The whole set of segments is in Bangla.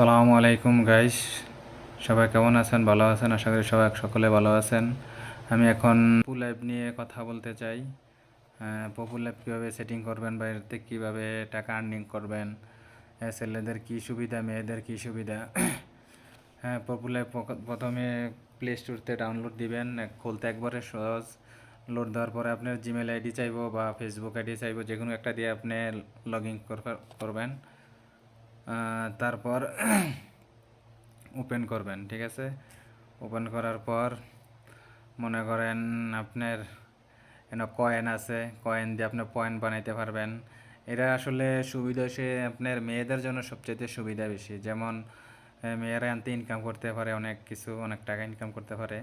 আসসালামু আলাইকুম গাইস সবাই কেমন আছেন? ভালো আছেন? আশা করি সবাই সকলে ভালো আছেন। আমি এখন পপু লাইভ নিয়ে কথা বলতে চাই। পপু লাইভ কীভাবে সেটিং করবেন বা এতে কীভাবে টাকা আর্নিং করবেন? ছেলেদের কী সুবিধা, মেয়েদের কী সুবিধা? হ্যাঁ পপু লাইভ প্রথমে প্লে স্টোরতে ডাউনলোড দিবেন। খুলতে একবারে সহজ। লোড দেওয়ার পরে আপনার জিমেল আইডি চাইব বা ফেসবুক আইডি চাইব যে কোনো একটা দিয়ে আপনি লগ ইন করবেন। তারপর ওপেন করবেন, ঠিক আছে? ওপেন করার পর মনে করেন আপনার এন কয়েন আছে কয়েন দিয়ে আপনি পয়েন্ট বানাইতে পারবেন। এটা আসলে সুবিধা সে আপনার মেয়েদের জন্য সবচেয়ে সুবিধা বেশি। যেমন মেয়েরা আনতে ইনকাম করতে পারে, অনেক কিছু, অনেক টাকা ইনকাম করতে পারে।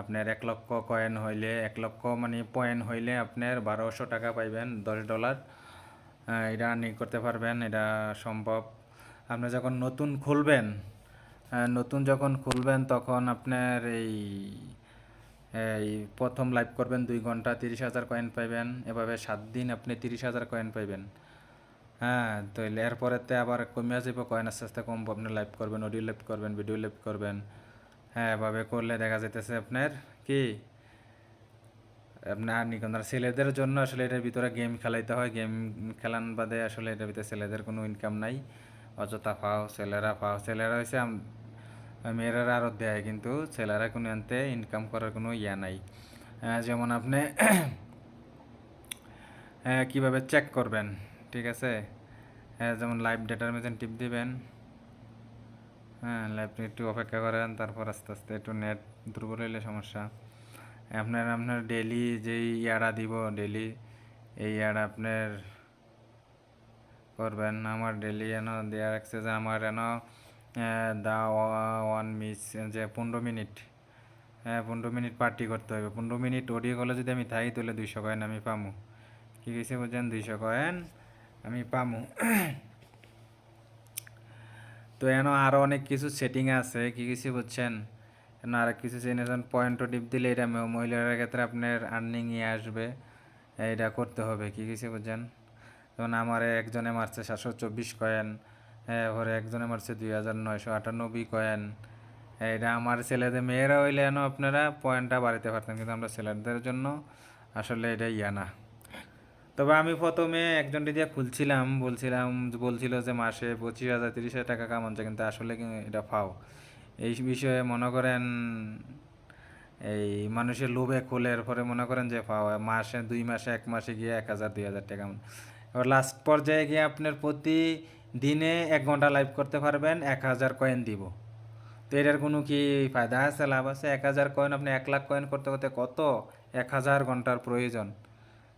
আপনার এক লক্ষ কয়েন হইলে, এক লক্ষ মানে পয়েন্ট হইলে আপনার বারোশো টাকা পাইবেন, দশ ডলার এটা আর্নিং করতে পারবেন, এটা সম্ভব। আপনি যখন নতুন খুলবেন নতুন যখন খুলবেন তখন আপনার এই এই প্রথম লাইভ করবেন দুই ঘণ্টা তিরিশ হাজার কয়েন পাইবেন, এভাবে সাত দিন আপনি তিরিশ হাজার কয়েন পাইবেন। হ্যাঁ তো এরপরেতে আবার কমিয়া যাবে কয়েন আস্তে আস্তে কমবো, আপনি লাইভ করবেন অডিও লাইভ করবেন ভিডিও লাইভ করবেন। হ্যাঁ এভাবে করলে দেখা যেতেছে আপনার কি, আপনার নিকন্দার ছেলেদের জন্য আসলে এটার ভিতরে গেম খেলাইতে হয় গেম খেলান বাদে আসলে এটার ভিতরে ছেলেদের কোনো ইনকাম নাই। অযথা পাও ছেলেরা পাও ছেলেরা হয়েছে মেয়েরা আরও দেয়, কিন্তু ছেলেরা কোনো আনতে ইনকাম করার কোনো ইয়া নাই। যেমন আপনি কীভাবে চেক করবেন, ঠিক আছে? যেমন লাইভ ডেটার মেশিন টিপ দিবেন। হ্যাঁ লাইভ একটু অপেক্ষা করেন, তারপর আস্তে আস্তে একটু নেট দুর্বল হইলে সমস্যা। আপনার আপনার ডেলি যেই ইয়ারা দিব ডেলি এই ইয়ারা আপনার করবেন আমার ডেলি এন দেওয়া রাখছে যে আমার, এন দা ওয়ান মিস, যে পনেরো মিনিট হ্যাঁ পনেরো মিনিট পার্টি করতে হবে। পনেরো মিনিট অডিও কলে যদি আমি থাকি তাহলে দুইশো কয়েন আমি পামু। কী কইছে বুঝছেন? দুইশো কয়েন আমি পামু। তো এন আরও অনেক কিছু সেটিং আছে। কি কিছু বুঝছেন? এন, আর কিছু চেনেছেন পয়েন্ট টিপ দিলে এটা ম- মহিলাদের ক্ষেত্রে আপনার আর্নিং ইয়ে আসবে। এটা করতে হবে। কি কিছু বুঝছেন? যেমন আমার একজনে মারছে সাতশো চব্বিশ কয়েন হ্যাঁ পরে একজনে মারছে দুই হাজার নয়শো আটানব্বই কয়েন। এটা আমার ছেলেদের, মেয়েরা হইলে এন আপনারা পয়েন্টটা বাড়াতে পারতেন, কিন্তু আমরা ছেলেদের জন্য আসলে এটা ইয়া না। তবে আমি প্রথমে একজনটি দিয়ে খুলছিলাম, বলছিলাম, বলছিল যে মাসে পঁচিশ হাজার, তিরিশ হাজার টাকা কামাচ্ছে, কিন্তু আসলে এটা পাও এই বিষয়ে মনে করেন, এই মানুষের লোভে খোলের পরে মনে করেন যে পাও মাসে, দুই মাসে, এক মাসে গিয়ে এক হাজার, দুই হাজার টাকা। লাস্ট পর্যায়ে গিয়ে আপনার প্রতি দিনে এক ঘণ্টা লাইভ করতে পারবেন, এক হাজার কয়েন দিব। তো এটার কোনো কি ফায়দা আছে, লাভ আছে? এক হাজার কয়েন আপনি এক লাখ কয়েন করতে করতে কত? এক হাজার ঘণ্টার প্রয়োজন।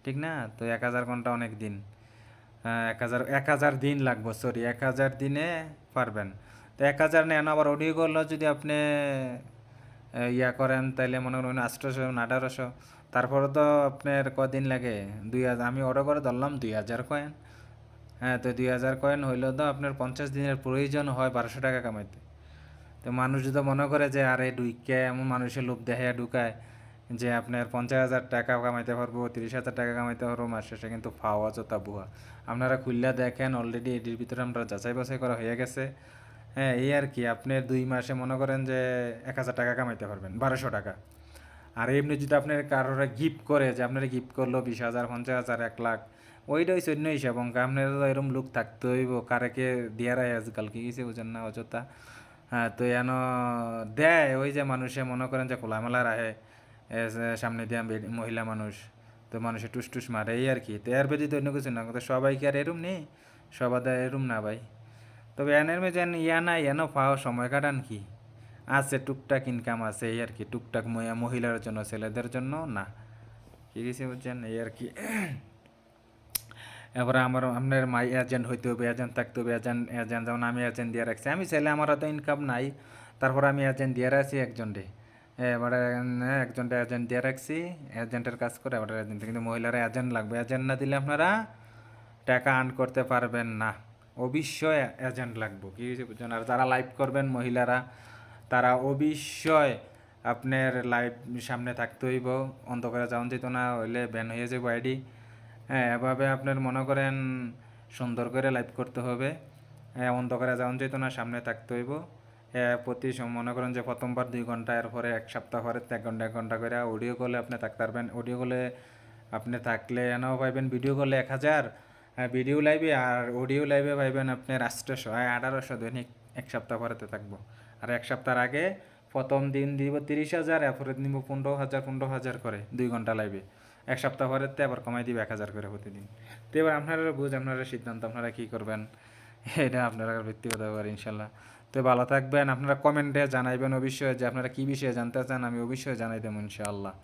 ঠিক না? তো এক হাজার ঘণ্টা অনেক দিন। এক হাজার এক হাজার দিন লাগবে সরি এক হাজার দিনে পারবেন। তো এক হাজার নেন, আবার অডিও করল যদি আপনি ইয়া করেন, তাইলে মনে করেন আঠারোশো আঠারোশো। তারপরে তো আপনার কদিন লাগে? দুই হাজার আমি অর্ডার করে ধরলাম দুই হাজার কয়েন হ্যাঁ তো দুই হাজার কয়েন হইলেও তো আপনার পঞ্চাশ দিনের প্রয়োজন হয় বারোশো টাকা কামাইতে। তো মানুষ যদি মনে করে যে, আরে ডুইকে এমন মানুষের লোভ দেখে ঢুকায় যে, আপনার পঞ্চাশ হাজার টাকা কামাইতে পারব, তিরিশ হাজার টাকা কামাইতে পারব, মাস শেষে কিন্তু ফাওয়া যতা বুয়া। আপনারা খুললা দেখেন অলরেডি এটির ভিতরে আমরা যাচাই বাছাই করা হয়ে গেছে। হ্যাঁ এই আর কি, আপনি দুই মাসে মনে করেন যে এক হাজার টাকা কামাইতে পারবেন, বারোশো টাকা। আর এমনি যদি আপনার কারোর গিফট করে, যে আপনার গিফট করল বিশ হাজার, পঞ্চাশ হাজার, এক লাখ ওইটাই সৈন্য হিসাব অঙ্ক আপনার তো এরকম লোক থাকতে হইব কারেকে দিয়ারাই আজকাল, কি কিছু বুঝেন না, অযথা। হ্যাঁ তো এন দেয়, ওই যে মানুষে মনে করেন যে খোলামেলা রাহে সামনে দিয়া মহিলা মানুষ, তো মানুষে টুস টুস মারে, এই আর কি। তো এর বেদি তো অন্য কিছু না কিন্তু সবাই কি আর এরম নেই? সবাই এরম না ভাই? তবে এনের মে যেন ইয়া না এনো পাও সময় কাটান কি? আছে টুকটাক ইনকাম আছে, এই আর কি, টুকটাক মহিলা মহিলার জন্য, ছেলেদের জন্য, না। কি কিছু বুঝছেন? এই আর কি। এবারে আমার আপনার মাই এজেন্ট হইতে হবে এজেন্ট থাকতে হবে এজেন্ট এজেন্ট যেমন আমি এজেন্ট দিয়ে রাখছি। আমি ছেলে, আমার তো ইনকাম নাই। তারপর আমি এজেন্ট দিয়ে রাখছি একজনটে এবারে একজনটা এজেন্ট দিয়ে রাখছি এজেন্টের কাজ করে এবারে এজেন্ট কিন্তু মহিলারা এজেন্ট লাগবে। এজেন্ট না দিলে আপনারা টাকা আর্ন করতে পারবেন না। অবশ্যই এজেন্ট লাগবে। কি আর যারা লাইভ করবেন মহিলারা তারা অবশ্যই আপনার লাইভ সামনে থাকতে হইব। অন্ধকারে যাওয়ান যেত না হইলে ব্যান হয়ে যাবে আইডি হ্যাঁ এভাবে আপনার মনে করেন সুন্দর করে লাইভ করতে হবে। হ্যাঁ অন্ধকারে করে যাওয়া যেত না সামনে থাকতে হইব। এ, প্রতি মনে করেন যে প্রথমবার দুই ঘণ্টা এরপরে এক সপ্তাহ পরে এক ঘণ্টা এক ঘণ্টা করে অডিও কলে আপনি থাকতে পারবেন। অডিও কলে আপনি থাকলে এনাও পাইবেন ভিডিও কলে এক হাজার। ভিডিও লাইভে আর অডিও লাইভে পাইবেন আপনি আষ্টশো আঠারোশো দৈনিক এক সপ্তাহ পরেতে থাকব। আর এক সপ্তাহের আগে প্রথম দিন দিব তিরিশ হাজার এরপরে নিব পনেরো হাজার পনেরো হাজার করে দুই ঘণ্টা লাইভে এক সপ্তাহ পরেতে আবার কমাই দিবে এক হাজার করে প্রতিদিন। তো এবার আপনারা বুঝ, আপনারা সিদ্ধান্ত, আপনারা কী করবেন? এটা আপনারা ব্যক্তিগত ব্যাপার, ইনশাল্লাহ। তো ভালো থাকবেন, আপনারা কমেন্টে জানাইবেন অবশ্যই যে আপনারা কী বিষয়ে জানতে চান, আমি অবশ্যই জানাই দেবো ইনশাআল্লাহ